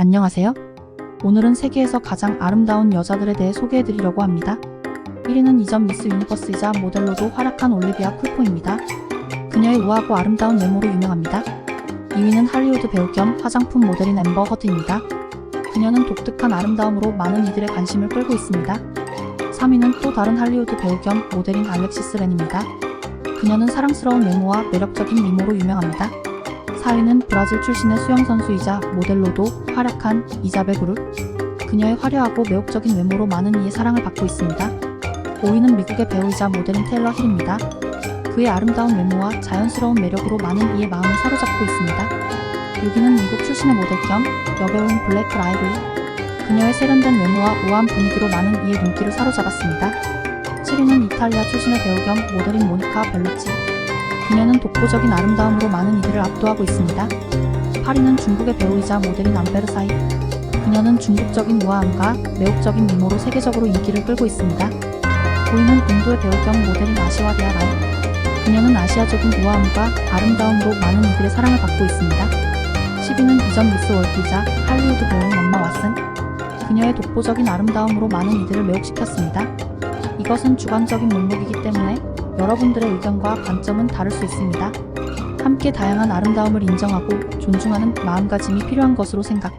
안녕하세요. 오늘은 세계에서 가장 아름다운 여자들에 대해 소개해드리려고 합니다. 1위는 이전 미스 유니버스이자 모델로도 활약한 올리비아 쿨포입니다. 그녀의 우아하고 아름다운 외모로 유명합니다. 2위는 할리우드 배우 겸 화장품 모델인 엠버 허드입니다. 그녀는 독특한 아름다움으로 많은 이들의 관심을 끌고 있습니다. 3위는 또 다른 할리우드 배우 겸 모델인 알렉시스 렌입니다. 그녀는 사랑스러운 외모와 매력적인 미모로 유명합니다. 4위는 브라질 출신의 수영선수이자 모델로도 활약한 이자벨 그룹. 그녀의 화려하고 매혹적인 외모로 많은 이의 사랑을 받고 있습니다. 5위는 미국의 배우이자 모델인 테일러 힐입니다. 그의 아름다운 외모와 자연스러운 매력으로 많은 이의 마음을 사로잡고 있습니다. 6위는 미국 출신의 모델 겸 여배우인 블랙 라이블. 그녀의 세련된 외모와 우아한 분위기로 많은 이의 눈길을 사로잡았습니다. 7위는 이탈리아 출신의 배우 겸 모델인 모니카 벨루치. 그녀는 독보적인 아름다움으로 많은 이들을 압도하고 있습니다. 8위는 중국의 배우이자 모델인 암베르사이. 그녀는 중국적인 우아함과 매혹적인 미모로 세계적으로 인기를 끌고 있습니다. 9위는 인도의 배우 겸 모델인 아시와디아 라이. 그녀는 아시아적인 우아함과 아름다움으로 많은 이들의 사랑을 받고 있습니다. 10위는 이전 미스 월드이자 할리우드 배우인 엠마 왓슨. 그녀의 독보적인 아름다움으로 많은 이들을 매혹시켰습니다. 이것은 주관적인 목록이기 때문에 여러분들의 의견과 관점은 다를 수 있습니다. 함께 다양한 아름다움을 인정하고 존중하는 마음가짐이 필요한 것으로 생각.